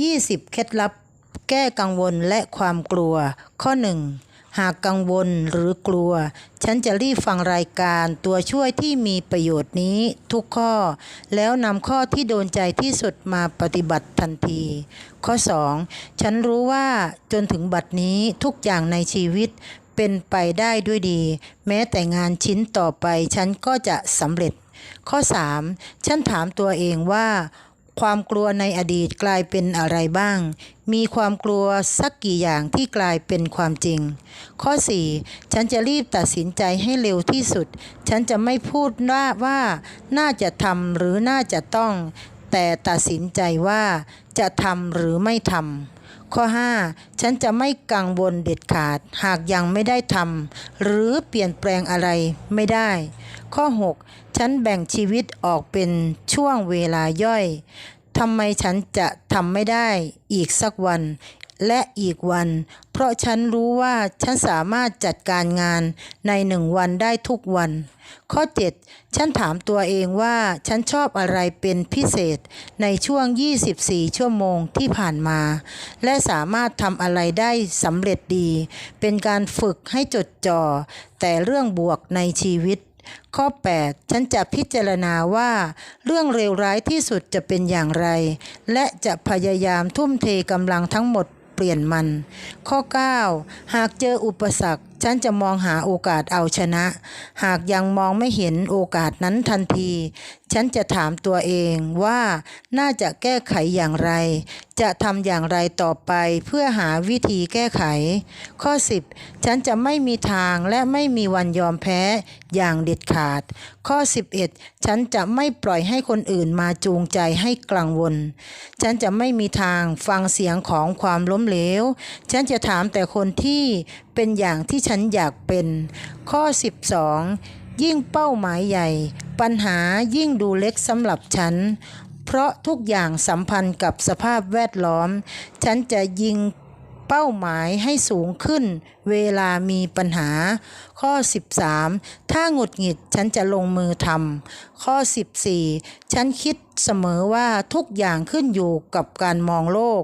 20 เคล็ดลับ แก้กังวลและความกลัว ข้อ 1 หากกังวลหรือกลัว ฉันจะรีบฟังรายการตัวช่วยที่มีประโยชน์นี้ทุกข้อ แล้วนำข้อที่โดนใจที่สุดมาปฏิบัติทันที ข้อ 2 ฉันรู้ว่าจนถึงบัดนี้ทุกอย่างในชีวิตเป็นไปได้ด้วยดี แม้แต่งานชิ้นต่อไปฉันก็จะสำเร็จ ข้อ 3 ฉันถามตัวเองว่า ความกลัวในอดีตกลายเป็นอะไรบ้าง มีความกลัวสักกี่อย่างที่กลายเป็นความจริง ข้อ 4 ฉันจะรีบตัดสินใจให้เร็วที่สุด ฉันจะไม่พูดว่าว่า น่าจะทำหรือน่าจะต้อง แต่ตัดสินใจว่าจะทำหรือไม่ทำ ข้อ 5 ฉันจะไม่กังวลเด็ดขาด หากยังไม่ได้ทำหรือเปลี่ยนแปลงอะไรไม่ได้ ข้อ 6 ฉันแบ่งชีวิตออกเป็นช่วงเวลาย่อยทำไมฉันจะทำไม่ได้อีกสักวัน และอีกวัน เพราะฉันรู้ว่าฉันสามารถจัดการงานในหนึ่งวันได้ทุกวัน ข้อ 7 ฉันถามตัวเองว่าฉันชอบอะไรเป็นพิเศษในช่วง 24 ชั่วโมงที่ผ่านมา และสามารถทำอะไรได้สำเร็จดี เป็นการฝึกให้จดจ่อแต่เรื่องบวกในชีวิต ข้อ 8 ฉันจะพิจารณาว่า เรื่องเลวร้ายที่สุดจะเป็นอย่างไร และจะพยายามทุ่มเทกำลังทั้งหมดเปลี่ยนมัน ข้อ 9 หากเจออุปสรรค ฉันจะมองหาโอกาสเอาชนะ หากยังมองไม่เห็นโอกาสนั้นทันที ฉันจะถามตัวเองว่าน่าจะแก้ไขอย่างไร จะทำอย่างไรต่อไปเพื่อหาวิธีแก้ไข ข้อ 10 ฉันจะไม่มีทางและไม่มีวันยอมแพ้อย่างเด็ดขาด ข้อ 11 ฉันจะไม่ปล่อยให้คนอื่นมาจูงใจให้กลังวล ฉันจะไม่มีทางฟังเสียงของความล้มเหลว ฉันจะถามแต่คนที่เป็นอย่างที่ฉันอยากเป็น ข้อ 12 ยิ่งเป้าหมายใหญ่ ปัญหายิ่งดูเล็กสำหรับฉัน เพราะทุกอย่างสัมพันธ์กับสภาพแวดล้อม ฉันจะยิง เป้าหมายให้สูงขึ้น เวลามีปัญหา ข้อ 13 ถ้าหงุดหงิดฉันจะลงมือทำข้อ 14 ฉันคิดเสมอว่าทุกอย่างขึ้นอยู่กับการมองโลก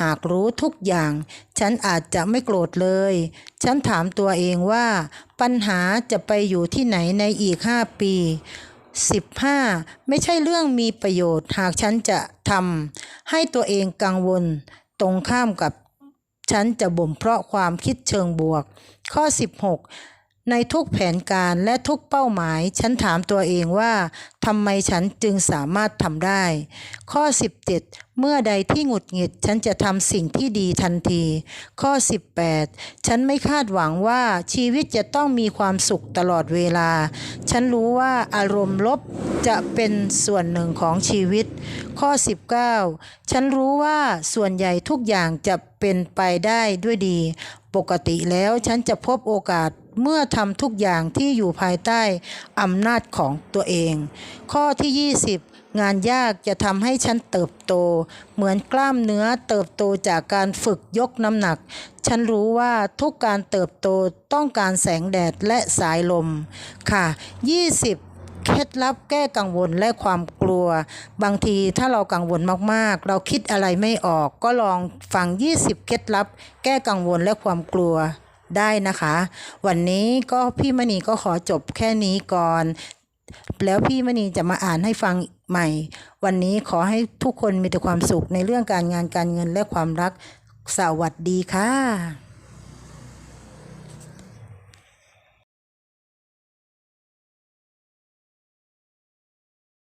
หากรู้ทุกอย่าง ฉันอาจจะไม่โกรธเลย ฉันถามตัวเองว่า ปัญหาจะไปอยู่ที่ไหนในอีก 5 ปี 15 ไม่ใช่เรื่องมีประโยชน์ หากฉันจะทำให้ตัวเองกังวล ตรงข้ามกับ ฉันจะบ่มเพราะความคิดเชิงบวก ข้อ 16 ในทุกแผนการและทุกเป้าหมาย ฉันถามตัวเองว่าทำไมฉันจึงสามารถทำได้ ข้อ 17 เมื่อใดที่หงุดหงิด ฉันจะทำสิ่งที่ดีทันที ข้อ 18 ฉันไม่คาดหวังว่าชีวิตจะต้องมีความสุขตลอดเวลา ฉันรู้ว่าอารมณ์ลบจะเป็นส่วนหนึ่งของชีวิต ข้อ 19 ฉันรู้ว่าส่วนใหญ่ทุกอย่างจะเป็นไปได้ด้วยดี ปกติแล้วฉันจะพบโอกาส เมื่อทำทุกอย่างที่อยู่ภายใต้อำนาจของตัวเอง ข้อที่ 20 งานยากจะทำให้ฉันเติบโต เหมือนกล้ามเนื้อเติบโตจากการฝึกยกน้ำหนัก ฉันรู้ว่าทุกการเติบโตต้องการแสงแดดและสายลม ค่ะ 20เคล็ดลับแก้กังวลและความกลัว บางทีถ้าเรากังวลมากๆ เราคิดอะไรไม่ออก ก็ลองฟัง 20 เคล็ดลับ แก้กังวลและความกลัว ได้นะคะ วันนี้ก็พี่มณีก็ขอจบแค่นี้ก่อน แล้วพี่มณีจะมาอ่านให้ฟังใหม่ วันนี้ขอให้ทุกคนมีแต่ความสุขในเรื่องการงานการเงินและความรักสวัสดีค่ะ